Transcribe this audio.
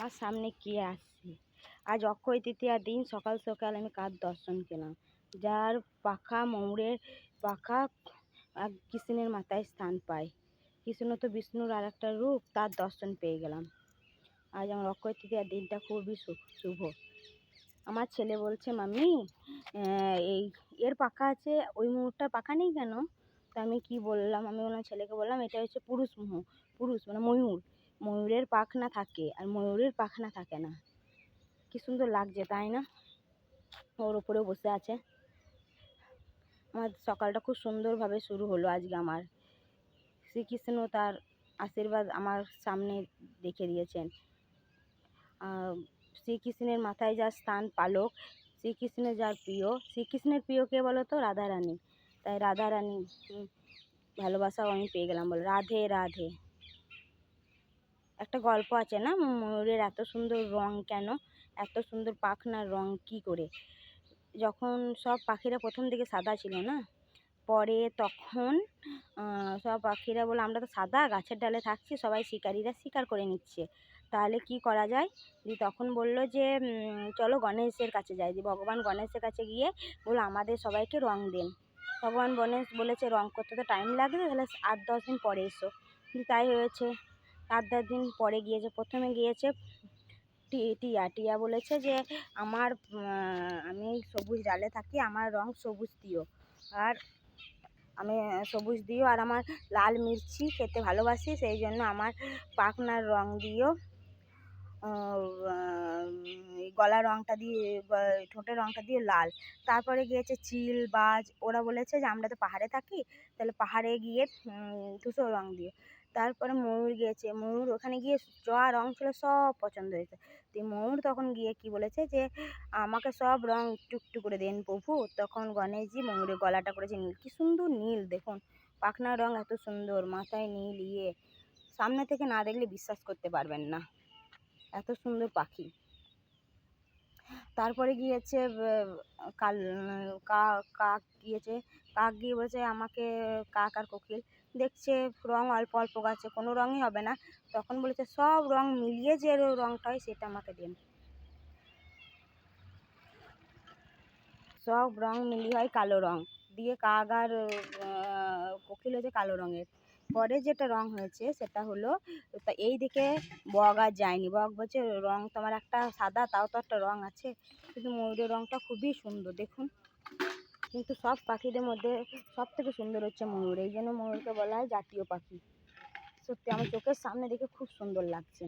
আমার সামনে কে আসছে? আজ অক্ষয় তৃতীয়ার দিন সকাল সকাল আমি কার দর্শন পেলাম? যার পাখা ময়ূরের পাখা কৃষ্ণের মাথায় স্থান পায়। কৃষ্ণ তো বিষ্ণুর আর একটা রূপ তার দর্শন পেয়ে গেলাম। আজ আমার অক্ষয় তৃতীয়ার দিনটা খুবই শুভ। আমার ছেলে বলছে আহ, এই এর পাখা আছে ওই ময়ূরটার পাখা নেই কেন? তা আমি কি বললাম? আমি ওনার ছেলেকে বললাম এটা হচ্ছে পুরুষ মোহ পুরুষ মানে ময়ূর। ময়ূরের পাখনা থাকে আর ময়ূরের পাখনা থাকে না। কি সুন্দর লাগছে, তাই না? ওর উপরে বসে আছে। আমার সকালটা খুব সুন্দরভাবে শুরু হলো আজকে আমার। শ্রীকৃষ্ণ তার আশীর্বাদ আমার সামনে দেখে দিয়েছেন। শ্রীকৃষ্ণের মাথায় যার স্থান পালক, শ্রীকৃষ্ণের যার প্রিয়, শ্রীকৃষ্ণের প্রিয় কে বলো তো রাধারানী। তাই রাধারানী ভালোবাসাও আমি পেয়ে গেলাম বলে। রাধে রাধে। একটা গল্প আছে না? ময়ূরের এত সুন্দর রং কেন? এত সুন্দর পাখনার রং কি করে? যখন সব পাখিরা প্রথম দিকে সাদা ছিল না? পরে তখন সব পাখিরা বলে আমরা তো সাদা, গাছের ডালে থাকছি, সবাই শিকারীরা শিকার করে নিচ্ছে। তাহলে কি করা যায়? দি তখন বলল যে চলো গণেশের কাছে যাই। দি ভগবান গণেশের কাছে গিয়ে বলল, আমাদের সবাইকে রং দেন। ভগবান গণেশ বলেছে, রং করতে তো টাইম লাগবে, তাহলে আট দশ দিন পরে এসো। তাই হয়েছে। আট দশ দিন পরে গিয়েছে। প্রথমে গিয়েছে টিয়া। টিয়া বলেছে যে, আমার আমি সবুজ ডালে থাকি, আমার রং সবুজ দিও। আর আমি সবুজ দিও আর আমার লাল মির্চি খেতে ভালোবাসি, সেই জন্য আমার পাখনার রং দিও। গলার রংটা দিয়ে ঠোঁটের রংটা দিয়ে লাল। তারপরে গিয়েছে চিল, বাজ। ওরা বলেছে যে, আমরা তো পাহাড়ে থাকি, তাহলে পাহাড়ে গিয়ে ধূসর রং দিও। তারপরে ময়ূর গিয়েছে। ময়ূর ওখানে গিয়ে যা রঙ ছিল সব পছন্দ হয়েছে। তো ময়ূর তখন গিয়ে কি বলেছে যে, আমাকে সব রং একটু একটু করে দেন প্রভু। তখন গণেশজি ময়ূরের গলাটা করেছে নীল। কী সুন্দর নীল, দেখুন। পাখনার রং এত সুন্দর, মাথায় নীল ইয়ে। সামনে থেকে না দেখলে বিশ্বাস করতে পারবেন না। এত সুন্দর পাখি। তারপরে গিয়েছে কাল কাক গিয়েছে, কাক গিয়ে বলেছে আমাকে কাক আর কোকিল দেখছে, রং অল্প অল্প গাছে, কোনো রঙই হবে না। তখন বলেছে, সব রং মিলিয়ে যে রংটা হয় সেটা আমাকে দিন। সব রং মিলিয়ে হয় কালো রং। দিয়ে কাক আর কোকিল হয়েছে কালো রঙের। পরে যেটা রং হয়েছে সেটা হলো এই দিকে বক আর যায়নি। বক বলছে, রং তোমার একটা সাদা, তাও তো একটা রং আছে। কিন্তু ময়ূরের রংটা খুবই সুন্দর, দেখুন। কিন্তু সব পাখিদের মধ্যে সব থেকে সুন্দর হচ্ছে ময়ূর। এই জন্য ময়ূরকে বলা হয় জাতীয় পাখি। সত্যি, আমার চোখের সামনে দেখে খুব সুন্দর লাগছে।